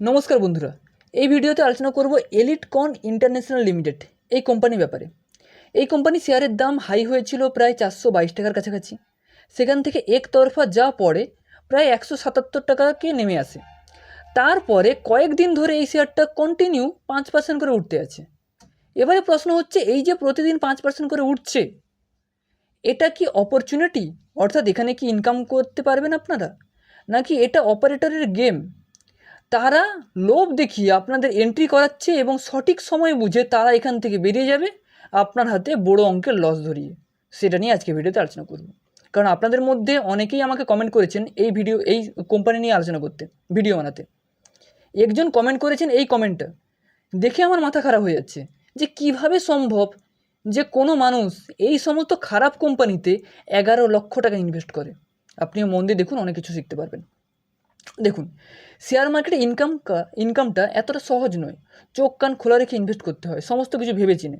নমস্কার বন্ধুরা, এই ভিডিওতে আলোচনা করব এলিট কন ইন্টারন্যাশনাল লিমিটেড এই কোম্পানির ব্যাপারে। এই কোম্পানি শেয়ারের দাম হাই হয়েছিল প্রায় চারশো বাইশ টাকার কাছাকাছি। সেখান থেকে একতরফা যা পড়ে, প্রায় একশো সাতাত্তর টাকাকে নেমে আসে। তারপরে কয়েকদিন ধরে এই শেয়ারটা কন্টিনিউ পাঁচ পার্সেন্ট করে উঠতে আছে। এবারে প্রশ্ন হচ্ছে, এই যে প্রতিদিন পাঁচ পার্সেন্ট করে উঠছে, এটা কি অপরচুনিটি অর্থাৎ এখানে কি ইনকাম করতে পারবেন আপনারা? নাকি এটা অপারেটরের গেম তারা লোভ দেখিয়ে আপনাদের এন্ট্রি করাচ্ছে এবং সঠিক সময় বুঝে তারা এখান থেকে বেরিয়ে যাবে আপনার হাতে বড় অঙ্কের লস ধরিয়ে। সেটা নিয়ে আজকে ভিডিওতে আলোচনা করব। কারণ আপনাদের মধ্যে অনেকেই আমাকে কমেন্ট করেছেন এই ভিডিও এই কোম্পানি নিয়ে আলোচনা করতে ভিডিও বানাতে। একজন কমেন্ট করেছেন এই কমেন্টটা দেখে আমার মাথা খারাপ হয়ে যাচ্ছে যে কীভাবে সম্ভব যে কোনো মানুষ এই সমস্ত খারাপ কোম্পানিতে এগারো লক্ষ টাকা ইনভেস্ট করে। আপনিও মন দিয়ে দেখুন, অনেক কিছু শিখতে পারবেন। দেখুন শেয়ার মার্কেটে ইনকাম ইনকামটা এতটা সহজ নয়। চোখ কান খোলা রেখে ইনভেস্ট করতে হয়, সমস্ত কিছু ভেবে চিনে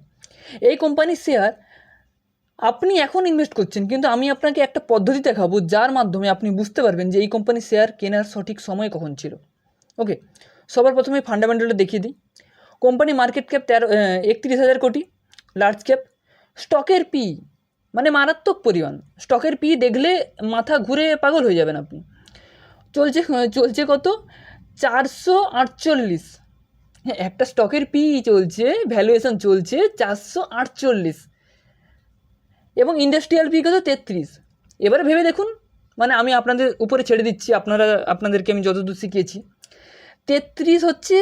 এই কোম্পানির শেয়ার আপনি এখন ইনভেস্ট করছেন, কিন্তু আমি আপনাকে একটা পদ্ধতি দেখাবো, যার মাধ্যমে আপনি বুঝতে পারবেন যে এই কোম্পানির শেয়ার কেনার সঠিক সময় কখন ছিল। ওকে সবার প্রথমে ফান্ডামেন্টালটা দেখিয়ে দিই। কোম্পানি মার্কেট ক্যাপ তেরো একত্রিশ হাজার কোটি লার্জ ক্যাপ স্টকের পি মানে মারাত্মক পরিমাণ। স্টকের পি দেখলে মাথা ঘুরে পাগল হয়ে যাবেন আপনি। চলছে চলছে কত? চারশো আটচল্লিশ। হ্যাঁ একটা স্টকের পি চলছে ভ্যালুয়েশন চলছে চারশো আটচল্লিশ। এবং ইন্ডাস্ট্রিয়াল পি কত? তেত্রিশ। এবারে ভেবে দেখুন মানে আমি আপনাদের উপরে ছেড়ে দিচ্ছি, আপনারা, আপনাদেরকে আমি যতদূর শিখিয়েছি। তেত্রিশ হচ্ছে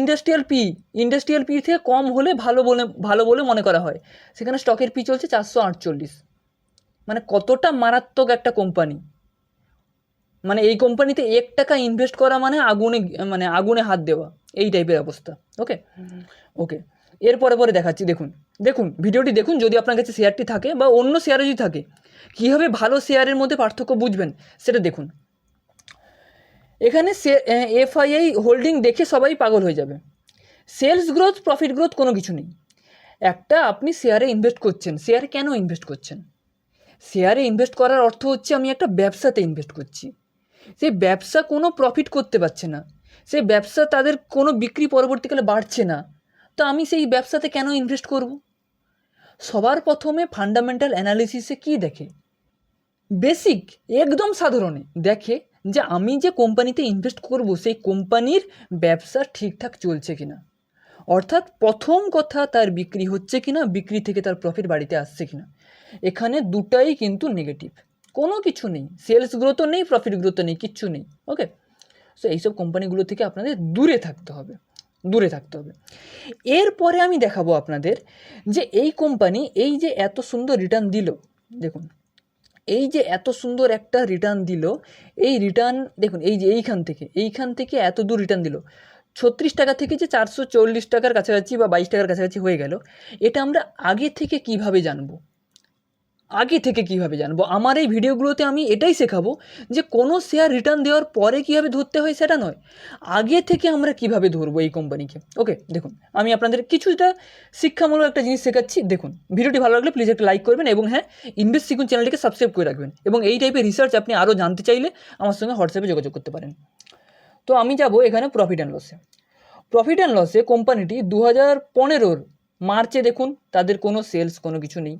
ইন্ডাস্ট্রিয়াল পি ইন্ডাস্ট্রিয়াল পি থেকে কম হলে ভালো বলে ভালো বলে মনে করা হয়। সেখানে স্টকের পি চলছে চারশো আটচল্লিশ। মানে কতটা মারাত্মক একটা কোম্পানি মানে এই কোম্পানিতে এক টাকা ইনভেস্ট করা মানে আগুনে মানে আগুনে হাত দেওয়া। এই টাইপের অবস্থা ওকে ওকে এরপরে পরে দেখাচ্ছি দেখুন। দেখুন ভিডিওটি দেখুন যদি আপনার কাছে শেয়ারটি থাকে বা অন্য শেয়ার যদি থাকে কীভাবে ভালো শেয়ারের মধ্যে পার্থক্য বুঝবেন সেটা দেখুন। এখানে সে এফআইআই হোল্ডিং দেখে সবাই পাগল হয়ে যাবে। সেলস গ্রোথ প্রফিট গ্রোথ কোনো কিছু নেই। একটা আপনি শেয়ারে ইনভেস্ট করছেন। শেয়ারে কেন ইনভেস্ট করছেন? শেয়ারে ইনভেস্ট করার অর্থ হচ্ছে আমি একটা ব্যবসাতে ইনভেস্ট করছি। সেই ব্যবসা কোনো প্রফিট করতে পারছে না। সেই ব্যবসা তাদের কোনো বিক্রি পরবর্তীকালে বাড়ছে না। তো আমি সেই ব্যবসাতে কেন ইনভেস্ট করব? সবার প্রথমে ফান্ডামেন্টাল অ্যানালিসিসে কী দেখে? বেসিক একদম সাধারণে দেখে যে আমি যে কোম্পানিতে ইনভেস্ট করব, সেই কোম্পানির ব্যবসা ঠিকঠাক চলছে কিনা। অর্থাৎ প্রথম কথা তার বিক্রি হচ্ছে কিনা, বিক্রি থেকে তার প্রফিট বাড়িতে আসছে কিনা। এখানে দুটাই কিন্তু নেগেটিভ কোনো কিছু নেই সেলস গ্রোথও নেই প্রফিট গ্রোথও নেই, কিচ্ছু নেই ওকে সো এইসব কোম্পানিগুলো থেকে আপনাদের দূরে থাকতে হবে, দূরে থাকতে হবে। এরপরে আমি দেখাবো আপনাদের যে এই কোম্পানি এই যে এত সুন্দর রিটার্ন দিল, দেখুন, এই যে এত সুন্দর একটা রিটার্ন দিল, এই রিটার্ন দেখুন, এই যে এইখান থেকে এইখান থেকে এত দূর রিটার্ন দিল, ছত্রিশ টাকা থেকে যে চারশো চল্লিশ টাকার কাছাকাছি বা বাইশ টাকার কাছাকাছি হয়ে গেল, এটা আমরা আগে থেকে কীভাবে জানব? আগে থেকে কীভাবে জানব? আমার এই ভিডিওগুলোতে আমি এটাই শেখাবো যে কোনো শেয়ার রিটার্ন দেওয়ার পরে কীভাবে ধরতে হয় সেটা নয়। আগে থেকে আমরা কীভাবে ধরবো এই কোম্পানিকে ওকে দেখুন, আমি আপনাদের কিছুটা শিক্ষামূলক একটা জিনিস শেখাচ্ছি। দেখুন, ভিডিওটি ভালো লাগলে প্লিজ একটা লাইক করবেন এবং হ্যাঁ ইনভেস্ট শিখুন চ্যানেলটিকে সাবস্ক্রাইব করে রাখবেন এবং এই টাইপের রিসার্চ আপনি আরও জানতে চাইলে আমার সঙ্গে হোয়াটসঅ্যাপে যোগাযোগ করতে পারেন। তো আমি যাব এখানে প্রফিট অ্যান্ড লসে প্রফিট অ্যান্ড লসে কোম্পানিটি দু হাজার পনেরোর মার্চে দেখুন, তাদের কোনো সেলস কোনো কিছু নেই।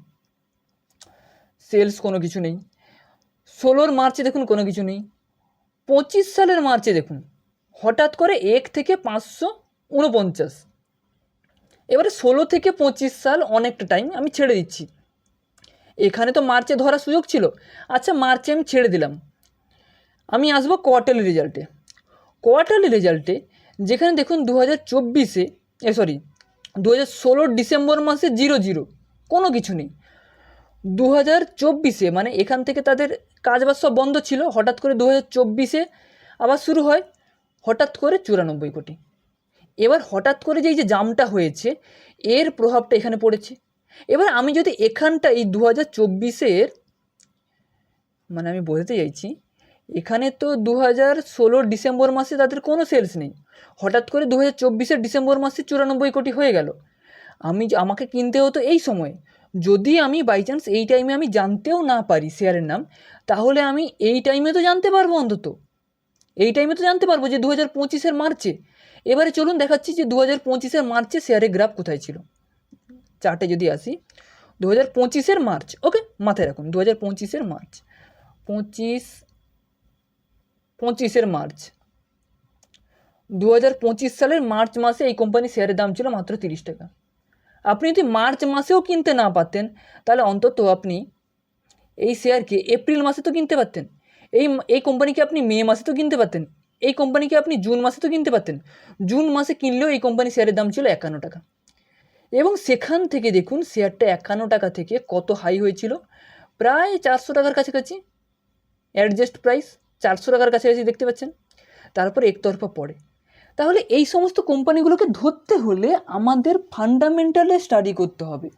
সেলস কোনো কিছু নেই। ষোলোর মার্চে দেখুন কোনো কিছু নেই। পঁচিশ সালের মার্চে দেখুন, হঠাৎ করে এক থেকে পাঁচশো উনপঞ্চাশ এবারে ষোলো থেকে পঁচিশ সাল অনেকটা টাইম আমি ছেড়ে দিচ্ছি। এখানে তো মার্চে ধরার সুযোগ ছিল। আচ্ছা মার্চে আমি ছেড়ে দিলাম। আমি আসব কোয়ার্টারলি রেজাল্টে কোয়ার্টারলি রেজাল্টে যেখানে দেখুন দু হাজার চব্বিশে, এ সরি দু হাজার ষোলোর ডিসেম্বর মাসে জিরো জিরো কোনো কিছু নেই। দু হাজার চব্বিশে মানে এখান থেকে তাদের কাজবাজ সব বন্ধ ছিল, হঠাৎ করে দু হাজার চব্বিশে আবার শুরু হয় হঠাৎ করে চুরানব্বই কোটি। এবার হঠাৎ করে যে এই যে জামটা হয়েছে, এর প্রভাবটা এখানে পড়েছে। এবার আমি যদি এখানটা এই দু হাজার চব্বিশের মানে আমি বোঝাতে চাইছি, এখানে তো দু হাজার ষোলোর ডিসেম্বর মাসে তাদের কোনো সেলস নেই। হঠাৎ করে দু হাজার চব্বিশের ডিসেম্বর মাসে চুরানব্বই কোটি হয়ে গেল। আমি আমাকে কিনতে হতো এই সময়ে। যদি আমি বাই চান্স এই টাইমে আমি জানতেও না পারি শেয়ারের নাম, তাহলে আমি এই টাইমে তো জানতে পারব অন্তত। এই টাইমে তো জানতে পারব যে দু হাজার পঁচিশের মার্চে। এবারে চলুন দেখাচ্ছি যে দু হাজার পঁচিশের মার্চে শেয়ারের গ্রাফ কোথায় ছিল। চার্টে যদি আসি দু হাজার পঁচিশের মার্চ ওকে মাথায় রাখুন দু হাজার পঁচিশের মার্চ, পঁচিশ, পঁচিশের মার্চ। দু হাজার পঁচিশ সালের মার্চ মাসে এই কোম্পানির শেয়ারের দাম ছিল মাত্র তিরিশ টাকা। আপনি যদি মার্চ মাসেও কিনতে না পারতেন, তাহলে অন্তত আপনি এই শেয়ারকে এপ্রিল মাসে তো কিনতে পারতেন। এই এই কোম্পানিকে আপনি মে মাসে তো কিনতে পারতেন। এই কোম্পানিকে আপনি জুন মাসে তো কিনতে পারতেন। জুন মাসে কিনলেও এই কোম্পানি শেয়ারের দাম ছিল একান্ন টাকা। এবং সেখান থেকে দেখুন শেয়ারটা একান্ন টাকা থেকে কত হাই হয়েছিল। প্রায় চারশো টাকার কাছাকাছি। অ্যাডজাস্ট প্রাইস চারশো টাকার কাছাকাছি দেখতে পাচ্ছেন। তারপর একতরফা পড়ে তাহলে এই সমস্ত কোম্পানিগুলোকে ধরতে হলে আমাদের ফান্ডামেন্টালে স্টাডি করতে হবে।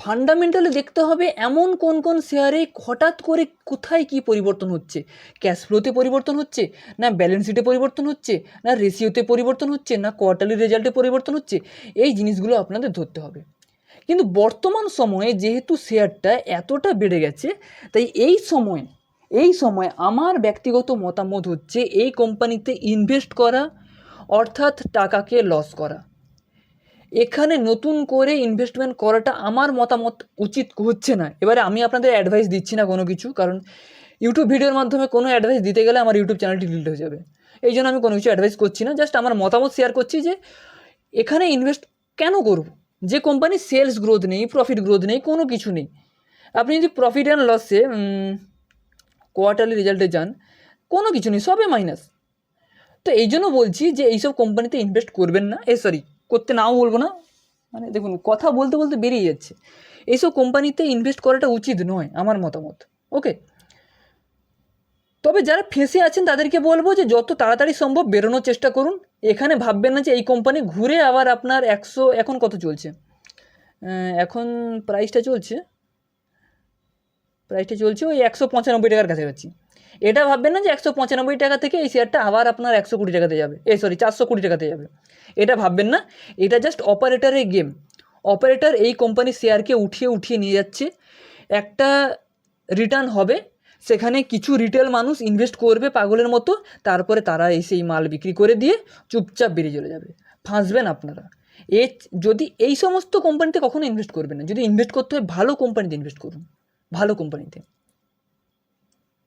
ফান্ডামেন্টালে দেখতে হবে এমন কোন কোন শেয়ারে হঠাৎ করে কোথায় কি পরিবর্তন হচ্ছে। ক্যাশ ফ্লোতে পরিবর্তন হচ্ছে, না ব্যালেন্স শিটে পরিবর্তন হচ্ছে, না রেশিওতে পরিবর্তন হচ্ছে, না কোয়ার্টারলি রেজাল্টে পরিবর্তন হচ্ছে, এই জিনিসগুলো আপনাদের ধরতে হবে। কিন্তু বর্তমান সময়ে যেহেতু শেয়ারটা এতটা বেড়ে গেছে, তাই এই সময় এই সময় আমার ব্যক্তিগত মতামত হচ্ছে এই কোম্পানিতে ইনভেস্ট করা অর্থাৎ টাকাকে লস করা। এখানে নতুন করে ইনভেস্টমেন্ট করাটা আমার মতামত উচিত হচ্ছে না। এবারে আমি আপনাদের অ্যাডভাইস দিচ্ছি না কোনো কিছু, কারণ ইউটিউব ভিডিওর মাধ্যমে কোনো অ্যাডভাইস দিতে গেলে আমার ইউটিউব চ্যানেলটি ডিলিট হয়ে যাবে। এই জন্য আমি কোনো কিছু অ্যাডভাইস করছি না জাস্ট আমার মতামত শেয়ার করছি যে এখানে ইনভেস্ট কেন করব? যে কোম্পানি সেলস গ্রোথ নেই প্রফিট গ্রোথ নেই, কোনো কিছু নেই। আপনি যদি প্রফিট অ্যান্ড লসে কোয়ার্টারলি রেজাল্টে যান, কোনো কিছু নেই সবে মাইনাস তো এই জন্য বলছি যে এইসব কোম্পানিতে ইনভেস্ট করবেন না। এ সরি করতে নাও বলব না। মানে দেখুন, কথা বলতে বলতে বেরিয়ে যাচ্ছে। এইসব কোম্পানিতে ইনভেস্ট করাটা উচিত নয়, আমার মতামত। ওকে তবে যারা ফেঁসে আছেন, তাদেরকে বলব যে যত তাড়াতাড়ি সম্ভব বেরোনোর চেষ্টা করুন। এখানে ভাববেন না যে এই কোম্পানি ঘুরে আবার আপনার একশো, এখন কত চলছে? এখন প্রাইসটা চলছে প্রাইসটা চলছে ওই একশো পঁচানব্বই টাকার কাছাকাছি। এটা ভাববেন না যে একশো পঁচানব্বই টাকা থেকে এই শেয়ারটা আবার আপনার একশো কোটি টাকাতে যাবে। এই সরি চারশো কোটি টাকাতে যাবে। এটা ভাববেন না। এটা জাস্ট অপারেটারের গেম অপারেটার এই কোম্পানির শেয়ারকে উঠিয়ে উঠিয়ে নিয়ে যাচ্ছে। একটা রিটার্ন হবে। সেখানে কিছু রিটেল মানুষ ইনভেস্ট করবে পাগলের মতো। তারপরে তারা এসে এই মাল বিক্রি করে দিয়ে চুপচাপ বেরিয়ে চলে যাবে। ফাঁসবেন আপনারা। এ, যদি এই সমস্ত কোম্পানিতে কখনো ইনভেস্ট করবেন না। যদি ইনভেস্ট করতে হয়, ভালো কোম্পানিতে ইনভেস্ট করুন। ভালো কোম্পানিতে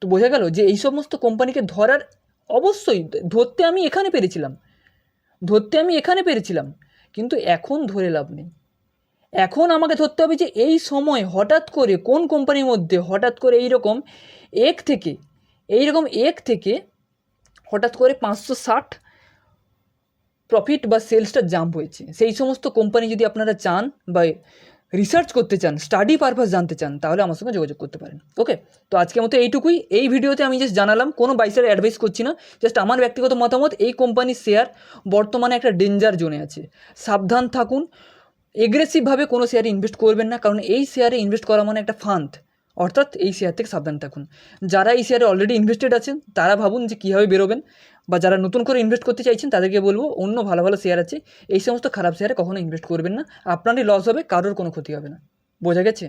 তো বোঝা গেল যে এই সমস্ত কোম্পানিকে ধরার অবশ্যই ধরতে আমি এখানে পেরেছিলাম। ধরতে আমি এখানে পেরেছিলাম। কিন্তু এখন ধরে লাভ নেই। এখন আমাকে ধরতে হবে যে এই সময় হঠাৎ করে কোন কোম্পানির মধ্যে হঠাৎ করে এই রকম এক থেকে এই রকম এক থেকে হঠাৎ করে পাঁচশো ষাট প্রফিট বা সেলসটা জাম্প হয়েছে। সেই সমস্ত কোম্পানি যদি আপনারা চান বা রিসার্চ করতে চান স্টাডি পারপাস জানতে চান, তাহলে আমার সঙ্গে যোগাযোগ করতে পারেন। ওকে তো আজকের মতো এইটুকুই। এই ভিডিওতে আমি জাস্ট জানালাম, কোনো বাইসের অ্যাডভাইস করছি না। জাস্ট আমার ব্যক্তিগত মতামত, এই কোম্পানির শেয়ার বর্তমানে একটা ডেঞ্জার জোনে আছে। সাবধান থাকুন। এগ্রেসিভভাবে কোনো শেয়ারে ইনভেস্ট করবেন না, কারণ এই শেয়ারে ইনভেস্ট করা মানে একটা ফান্ড অর্থাৎ এই শেয়ার থেকে সাবধান থাকুন। যারা এই শেয়ারে অলরেডি ইনভেস্টেড আছেন, তারা ভাবুন যে কীভাবে বেরোবেন। বা যারা নতুন করে ইনভেস্ট করতে চাইছেন, তাদেরকে বলব অন্য ভালো ভালো শেয়ার আছে। এই সমস্ত খারাপ শেয়ারে কখনো ইনভেস্ট করবেন না। আপনারই লস হবে, কারোর কোনো ক্ষতি হবে না। বোঝা গেছে?